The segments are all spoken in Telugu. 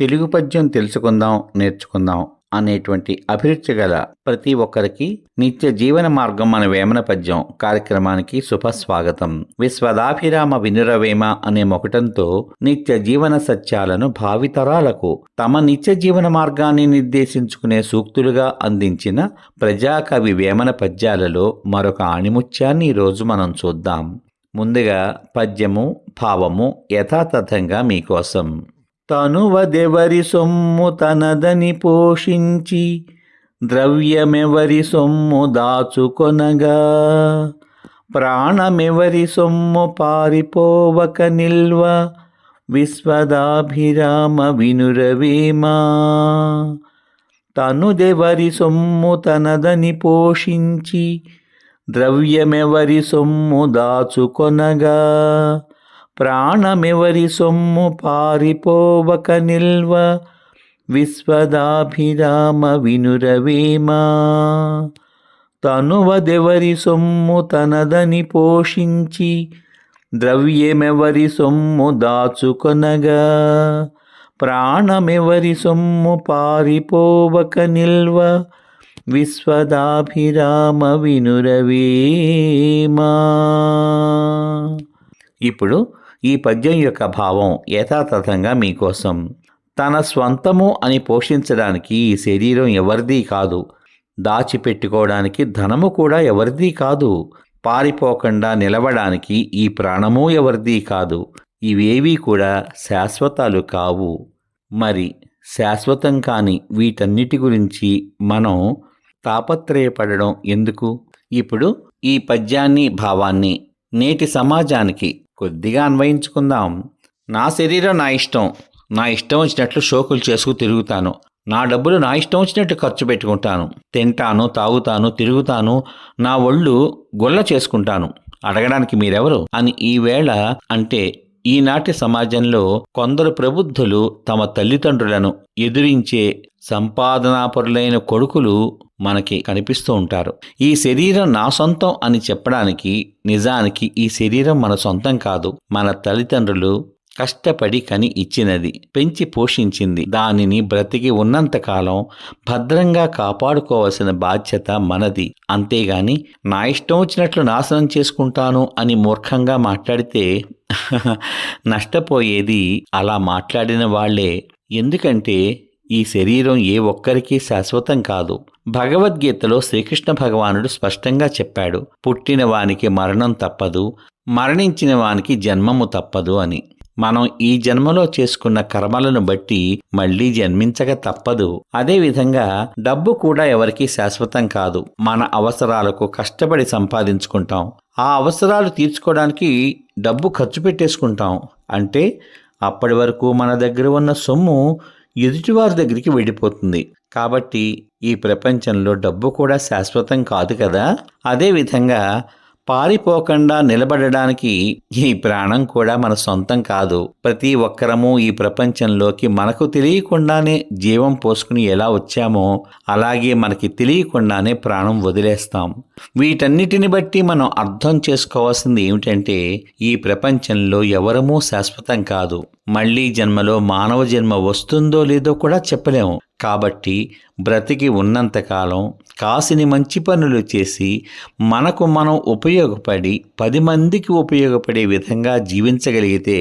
తెలుగు పద్యం తెలుసుకుందాం నేర్చుకుందాం అనేటువంటి అభిరుచి గల ప్రతి ఒక్కరికి నిత్య జీవన మార్గం మన వేమన పద్యం కార్యక్రమానికి శుభస్వాగతం. విశ్వదాభిరామ వినురవేమ అనే మొకటంతో నిత్య జీవన సత్యాలను భావితరాలకు తమ నిత్య జీవన మార్గాన్ని నిర్దేశించుకునే సూక్తులుగా అందించిన ప్రజాకవి వేమన పద్యాలలో మరొక ఆణిముత్యాన్ని ఈరోజు మనం చూద్దాం. ముందుగా పద్యము భావము యథాతథంగా మీకోసం. తనువదెవరి సొమ్ము తనదని పోషించి ద్రవ్యమెవరి సొమ్ము దాచుకొనగా. ప్రాణమెవరి సొమ్ము పారిపోవక నిల్వ విశ్వదాభిరామ వినురవేమా. తనుదెవరి సొమ్ము తనదని పోషించి ద్రవ్యమెవరి సొమ్ము దాచుకొనగా. ప్రాణమెవరి సొమ్ము పారిపోవక నిల్వ? విశ్వదాభిరామ వినురవేమా. తనువదెవరి సొమ్ము తనదని పోషించి? ద్రవ్యమెవరి సొమ్ము దాచుకొనగా? ప్రాణమెవరి సొమ్ము పారిపోవక నిల్వ? విశ్వదాభిరామ వినురవేమా. ఇప్పుడు ఈ పద్యం యొక్క భావం యథాతథంగా మీకోసం. తన స్వంతము అని పోషించడానికి ఈ శరీరం ఎవరిది కాదు. దాచిపెట్టుకోవడానికి ధనము కూడా ఎవరిది కాదు. పారిపోకుండా నిలవడానికి ఈ ప్రాణము ఎవరిది కాదు. ఇవేవీ కూడా శాశ్వతాలు కావు. మరి శాశ్వతం కాని వీటన్నిటి గురించి మనం తాపత్రయపడడం ఎందుకు? ఇప్పుడు ఈ పద్యాన్ని భావాన్ని నేటి సమాజానికి కొద్దిగా అన్వయించుకుందాం. నా శరీరం నా ఇష్టం. నా ఇష్టం వచ్చినట్లు షోకులు చేసుకు తిరుగుతాను. నా డబ్బులు నా ఇష్టం వచ్చినట్టు ఖర్చు పెట్టుకుంటాను. తింటాను తాగుతాను తిరుగుతాను. నా ఒళ్ళు గొల్ల చేసుకుంటాను. అడగడానికి మీరెవరు? అని ఈవేళ అంటే ఈనాటి సమాజంలో కొందరు ప్రబుద్ధులు తమ తల్లిదండ్రులను ఎదురించే సంపాదనాపరులైన కొడుకులు మనకి కనిపిస్తూ ఉంటారు. ఈ శరీరం నా సొంతం అని చెప్పడానికి నిజానికి ఈ శరీరం మన సొంతం కాదు. మన తల్లిదండ్రులు కష్టపడి కని ఇచ్చినది పెంచి పోషించింది. దానిని బ్రతికి ఉన్నంతకాలం భద్రంగా కాపాడుకోవాల్సిన బాధ్యత మనది. అంతేగాని నా ఇష్టం వచ్చినట్లు నాశనం చేసుకుంటాను అని మూర్ఖంగా మాట్లాడితే నష్టపోయేది అలా మాట్లాడిన వాళ్ళే. ఎందుకంటే ఈ శరీరం ఏ ఒక్కరికి శాశ్వతం కాదు. భగవద్గీతలో శ్రీకృష్ణ భగవానుడు స్పష్టంగా చెప్పాడు పుట్టిన వానికి మరణం తప్పదు మరణించిన వానికి జన్మము తప్పదు అని. మనం ఈ జన్మలో చేసుకున్న కర్మలను బట్టి మళ్ళీ జన్మించక తప్పదు. అదేవిధంగా డబ్బు కూడా ఎవరికీ శాశ్వతం కాదు. మన అవసరాలకు కష్టపడి సంపాదించుకుంటాం. ఆ అవసరాలు తీర్చుకోవడానికి డబ్బు ఖర్చు పెట్టేసుకుంటాం. అంటే అప్పటి వరకు మన దగ్గర ఉన్న సొమ్ము ఎదుటివారి దగ్గరికి వెళ్ళిపోతుంది. కాబట్టి ఈ ప్రపంచంలో డబ్బు కూడా శాశ్వతం కాదు కదా? అదేవిధంగా పారిపోకుండా నిలబడడానికి ఈ ప్రాణం కూడా మన సొంతం కాదు. ప్రతి ఒక్కరము ఈ ప్రపంచంలోకి మనకు తెలియకుండానే జీవం పోసుకుని ఎలా వచ్చామో అలాగే మనకి తెలియకుండానే ప్రాణం వదిలేస్తాం. వీటన్నిటిని బట్టి మనం అర్థం చేసుకోవాల్సింది ఏమిటంటే ఈ ప్రపంచంలో ఎవరమూ శాశ్వతం కాదు. మళ్ళీ జన్మలో మానవ జన్మ వస్తుందో లేదో కూడా చెప్పలేము. కాబట్టి బ్రతికి ఉన్నంతకాలం కాసిని మంచి పనులు చేసి మనకు మనం ఉపయోగపడి పది మందికి ఉపయోగపడే విధంగా జీవించగలిగితే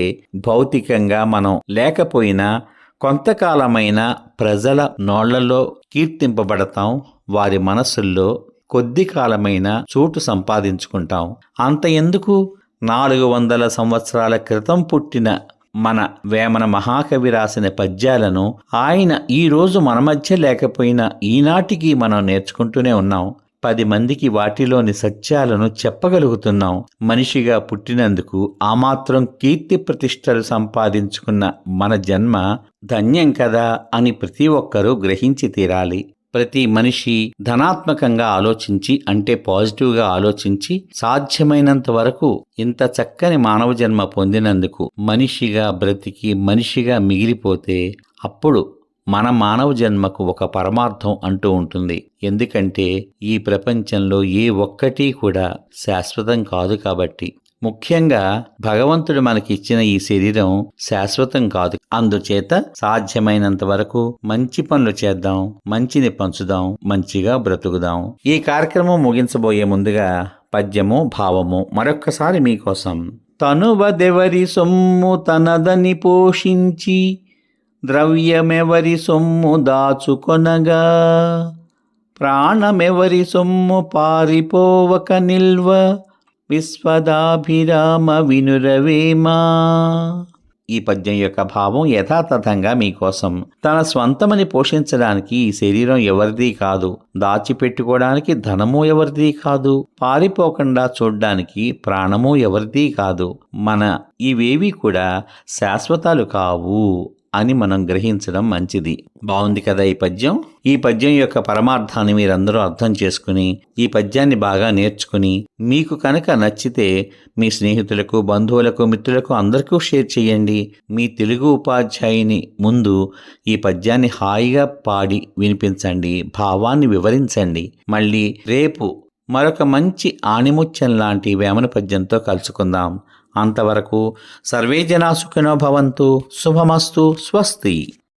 భౌతికంగా మనం లేకపోయినా కొంతకాలమైన ప్రజల నోళ్ళలో కీర్తింపబడతాం వారి మనసుల్లో కొద్ది కాలమైన చోటు సంపాదించుకుంటాం. అంత ఎందుకు? నాలుగు వందల సంవత్సరాల క్రితం పుట్టిన మన వేమన మహాకవి రాసిన పద్యాలను ఆయన ఈ రోజు మన మధ్య లేకపోయినా ఈనాటికి మనం నేర్చుకుంటూనే ఉన్నాం. పది మందికి వాటిలోని సత్యాలను చెప్పగలుగుతున్నాం. మనిషిగా పుట్టినందుకు ఆ మాత్రం కీర్తి ప్రతిష్టలు సంపాదించుకున్న మన జన్మ ధన్యం కదా అని ప్రతి ఒక్కరూ గ్రహించి తీరాలి. ప్రతి మనిషి ధనాత్మకంగా ఆలోచించి అంటే పాజిటివ్గా ఆలోచించి సాధ్యమైనంత వరకు ఇంత చక్కని మానవ జన్మ పొందినందుకు మనిషిగా బ్రతికి మనిషిగా మిగిలిపోతే అప్పుడు మన మానవ జన్మకు ఒక పరమార్థం అంటూ ఉంటుంది. ఎందుకంటే ఈ ప్రపంచంలో ఏ ఒక్కటి కూడా శాశ్వతం కాదు కాబట్టి. ముఖ్యంగా భగవంతుడు మనకి ఇచ్చిన ఈ శరీరం శాశ్వతం కాదు. అందుచేత సాధ్యమైనంత వరకు మంచి పనులు చేద్దాం మంచిని పంచుదాం మంచిగా బ్రతుకుదాం. ఈ కార్యక్రమం ముగించబోయే ముందుగా పద్యము భావము మరొక్కసారి మీకోసం. తనువదెవరి సొమ్ము తనదని పోషించి ద్రవ్యమెవరి సొమ్ము దాచుకొనగా ప్రాణమెవరి సొమ్ము పారిపోవక నిల్వ విశ్వదాభిరామ వినురవేమా ఈ పద్యం యొక్క భావం యథాతథంగా మీకోసం. తన స్వంతమని పోషించడానికి ఈ శరీరం ఎవరిది కాదు. దాచిపెట్టుకోవడానికి ధనము ఎవరిది కాదు. పారిపోకుండా చూడ్డానికి ప్రాణము ఎవరిది కాదు. మన ఇవేవి కూడా శాశ్వతాలు కావు. అని మనం గ్రహించడం మంచిది. బాగుంది కదా ఈ పద్యం? ఈ పద్యం యొక్క పరమార్థాన్ని మీరందరూ అర్థం చేసుకుని ఈ పద్యాన్ని బాగా నేర్చుకుని మీకు కనుక నచ్చితే మీ స్నేహితులకు బంధువులకు మిత్రులకు అందరికీ షేర్ చేయండి. మీ తెలుగు ఉపాధ్యాయుని ముందు ఈ పద్యాన్ని హాయిగా పాడి వినిపించండి భావాన్ని వివరించండి. మళ్ళీ రేపు మరొక మంచి ఆణిముత్యం లాంటి వేమన పద్యంతో కలుసుకుందాం. అంతవరకు సర్వే జనా సుఖినో భవంతు శుభమస్తు స్వస్తి.